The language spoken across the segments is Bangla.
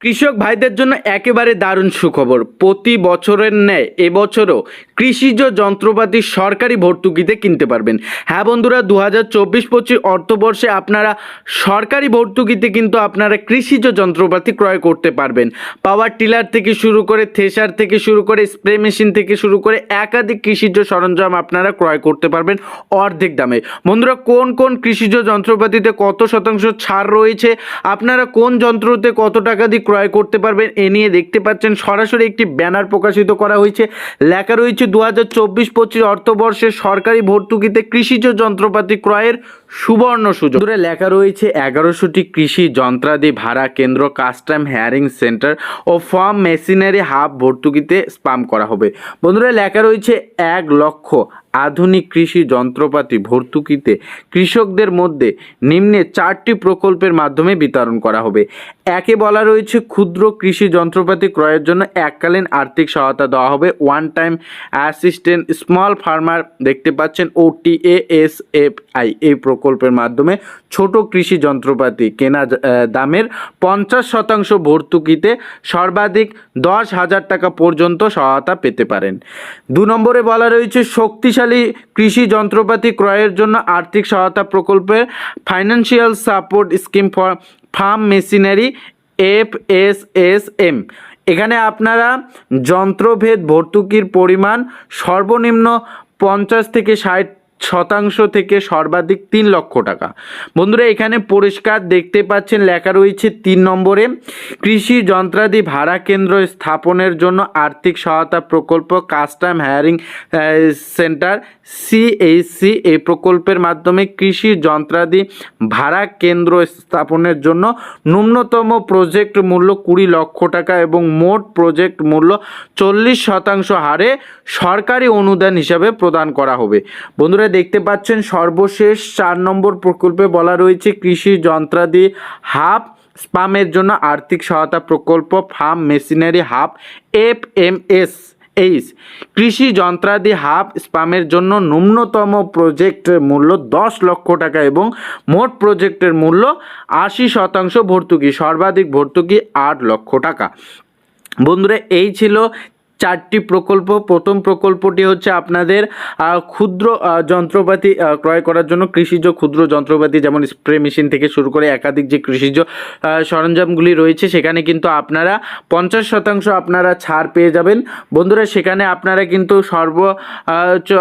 কৃষক ভাইদের জন্য একেবারে দারুণ সুখবর। প্রতি বছরের ন্যায় এবছরও কৃষিজ যন্ত্রপাতি সরকারি ভর্তুকিতে কিনতে পারবেন। হ্যাঁ বন্ধুরা দু হাজার চব্বিশ পঁচিশ অর্থবর্ষে আপনারা সরকারি ভর্তুকিতে কিন্তু আপনারা কৃষিজ যন্ত্রপাতি ক্রয় করতে পারবেন। পাওয়ার টিলার থেকে শুরু করে থেসার থেকে শুরু করে স্প্রে মেশিন থেকে শুরু করে একাধিক কৃষিজ সরঞ্জাম আপনারা ক্রয় করতে পারবেন অর্ধেক দামে। বন্ধুরা, কোন কোন কৃষিজ যন্ত্রপাতিতে কত শতাংশ ছাড় রয়েছে? আপনারা কোন যন্ত্রতে কত টাকা দিয়ে ক্রয় করতে পারবেন। এ নিয়ে দেখতে পাচ্ছেন, সরাসরি একটি ব্যানার প্রকাশিত করা হয়েছে। লেখা রয়েছে দু হাজার চব্বিশ পঁচিশ অর্থবর্ষে সরকারি ভর্তুকিতে কৃষিজ যন্ত্রপাতি ক্রয়ের সুবর্ণ সুযোগ। দূরে লেখা রয়েছে, এগারোশোটি কৃষি যন্ত্রাদি ভাড়া কেন্দ্র, কাস্টম হেয়ারিং সেন্টার ও ফার্ম মেশিনারি হাব ভর্তুকিতে স্পাম করা হবে। বন্ধুরা, লেখা রয়েছে, এক লক্ষ আধুনিক কৃষি যন্ত্রপাতি ভর্তুকিতে কৃষকদের মধ্যে নিম্নে চারটি প্রকল্পের মাধ্যমে বিতরণ করা হবে। একে বলা রয়েছে, ক্ষুদ্র কৃষি যন্ত্রপাতি ক্রয়ের জন্য এককালীন আর্থিক সহায়তা দেওয়া হবে। One time assistant small farmer দেখতে পাচ্ছেন ও টি এস এফ আই এই প্রকল্পের মাধ্যমে ছোট কৃষি যন্ত্রপাতি কেনা দামের পঞ্চাশ শতাংশ ভর্তুকিতে সর্বাধিক দশ হাজার টাকা পর্যন্ত সহায়তা পেতে পারেন। দু নম্বরে বলা রয়েছে, শক্তিশালী কৃষি যন্ত্রপাতি ক্রয়ের জন্য আর্থিক সহায়তা প্রকল্পে financial support scheme for farm machinery F S M এখানে আপনারা যন্ত্রভেদ ভর্তুকির পরিমাণ সর্বনিম্ন পঞ্চাশ থেকে ষাট শতাংশ থেকে সর্বাধিক তিন লক্ষ টাকা। বন্ধুরা, এখানে পরিষ্কার দেখতে পাচ্ছেন, লেখা রয়েছে তিন নম্বরে, কৃষি যন্ত্রাদি ভাড়া কেন্দ্র স্থাপনের জন্য আর্থিক সহায়তা প্রকল্প কাস্টম হায়ারিং সেন্টার সিএইচসি এই প্রকল্পের মাধ্যমে কৃষি যন্ত্রাদি ভাড়া কেন্দ্র স্থাপনের জন্য ন্যূনতম প্রজেক্ট মূল্য কুড়ি লক্ষ টাকা এবং মোট প্রজেক্ট মূল্য চল্লিশ শতাংশ হারে সরকারি অনুদান হিসাবে প্রদান করা হবে। বন্ধুরা দেখতে পাচ্ছেন সর্বশেষ চার নম্বর প্রকল্পে বলা রয়েছে কৃষি যন্ত্রাদি হাব, স্পামের জন্য আর্থিক সহায়তা প্রকল্প, farm machinery hub F M S H. কৃষি যন্ত্রাদি হাব, স্পামের জন্য ন্যূনতম প্রজেক্টের মূল্য দশ লক্ষ টাকা এবং মোট প্রজেক্টের মূল্য আশি শতাংশ ভর্তুকি, সর্বাধিক ভর্তুকি আট লক্ষ টাকা। বন্ধুরা, এই ছিল চারটি প্রকল্প। প্রথম প্রকল্পটি হচ্ছে আপনাদের ক্ষুদ্র যন্ত্রপাতি ক্রয় করার জন্য কৃষিজ ক্ষুদ্র যন্ত্রপাতি যেমন স্প্রে মেশিন থেকে শুরু করে একাধিক যে কৃষিজ সরঞ্জামগুলি রয়েছে, সেখানে কিন্তু আপনারা পঞ্চাশ শতাংশ আপনারা ছাড় পেয়ে যাবেন। বন্ধুরা, সেখানে আপনারা কিন্তু সর্ব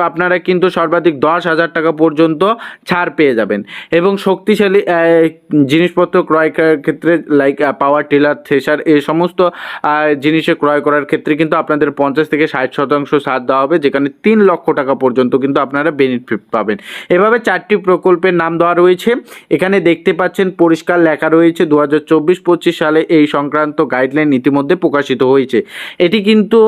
আপনারা কিন্তু সর্বাধিক দশ হাজার টাকা পর্যন্ত ছাড় পেয়ে যাবেন। এবং শক্তিশালী জিনিসপত্র ক্রয় করার ক্ষেত্রে, লাইক পাওয়ার, টিলার থ্রেশার এই সমস্ত জিনিসে ক্রয় করার ক্ষেত্রে কিন্তু আপনাদের পঞ্চাশ থেকে ষাট শতাংশ ছাড় দেওয়া হবে, যেখানে তিন লক্ষ টাকা পর্যন্ত কিন্তু আপনারা বেনিফিট পাবেন। এভাবে চারটি প্রকল্পের নাম দেওয়া রয়েছে। এখানে দেখতে পাচ্ছেন পরিষ্কার লেখা রয়েছে দু হাজার চব্বিশ পঁচিশ সালে এই সংক্রান্ত গাইডলাইন ইতিমধ্যে প্রকাশিত হয়েছে। এটি কিন্তু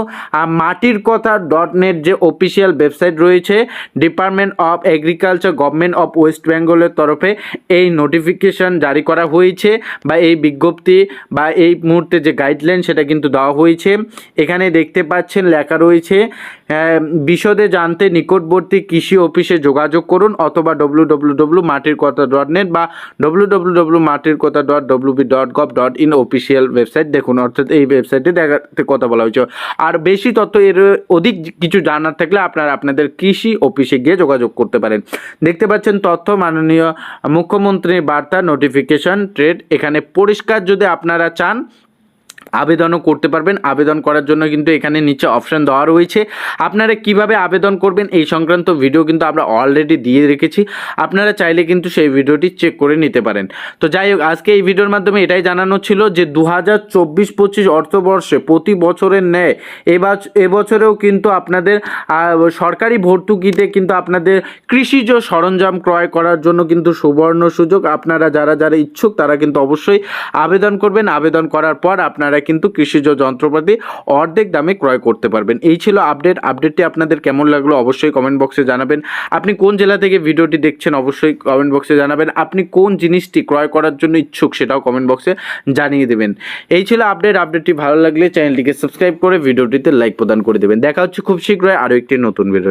মাটির কথা ডট নেট যে অফিসিয়াল ওয়েবসাইট রয়েছে department of agriculture government of West বেঙ্গলের তরফে এই নোটিফিকেশন জারি করা হয়েছে বা এই বিজ্ঞপ্তি বা এই মুহূর্তে যে গাইডলাইন সেটা কিন্তু দেওয়া হয়েছে। এখানে দেখতে পাচ্ছেন, লেখা রয়েছে বিশদে জানতে নিকটবর্তী কৃষি অফিসে যোগাযোগ করুন অথবা W W W Matir Katha dot net বা W W W Matir Katha dot W B dot gov dot in official website দেখুন। অর্থাৎ এই ওয়েবসাইটে দেখাতে কথা বলা হয়েছে। আর বেশি তথ্য এর অধিক কিছু জানার থাকলে আপনারা আপনাদের কৃষি অফিসে গিয়ে যোগাযোগ করতে পারেন। দেখতে পাচ্ছেন, তথ্য মাননীয় মুখ্যমন্ত্রীর বার্তা নোটিফিকেশন ট্রেড এখানে পরিষ্কার যদি আপনারা চান আবেদনও করতে পারবেন। আবেদন করার জন্য কিন্তু এখানে নিচে অপশন দেওয়া রয়েছে। আপনারা কীভাবে আবেদন করবেন এই সংক্রান্ত ভিডিও কিন্তু আমরা অলরেডি দিয়ে রেখেছি। আপনারা চাইলে কিন্তু সেই ভিডিওটি চেক করে নিতে পারেন। তো যাই হোক, আজকে এই ভিডিওর মাধ্যমে এটাই জানানো ছিল যে দু হাজার চব্বিশ পঁচিশ অর্থবর্ষে প্রতি বছরের ন্যায় এবছরেও কিন্তু আপনাদের সরকারি ভর্তুকিতে কিন্তু আপনাদের কৃষিজ সরঞ্জাম ক্রয় করার জন্য কিন্তু সুবর্ণ সুযোগ। আপনারা যারা যারা ইচ্ছুক তারা কিন্তু অবশ্যই আবেদন করবেন। আবেদন করার পর আপনারা কিন্তু কৃষিজ যন্ত্রপাতি অর্ধেক দামে ক্রয় করতে পারবেন। এই ছিল আপডেট। আপডেটটি আপনাদের কেমন লাগল অবশ্যই কমেন্ট বক্সে জানাবেন। আপনি কোন জেলা থেকে ভিডিওটি দেখছেন অবশ্যই কমেন্ট বক্সে জানাবেন। আপনি কোন জিনিসটি ক্রয় করার জন্য ইচ্ছুক সেটাও কমেন্ট বক্সে জানিয়ে দেবেন। এই ছিল আপডেট। আপডেটটি ভালো লাগলে চ্যানেলটিকে সাবস্ক্রাইব করে ভিডিওটিতে লাইক প্রদান করে দেবেন। দেখা হচ্ছে খুব শীঘ্রই আরও একটি নতুন ভিডিও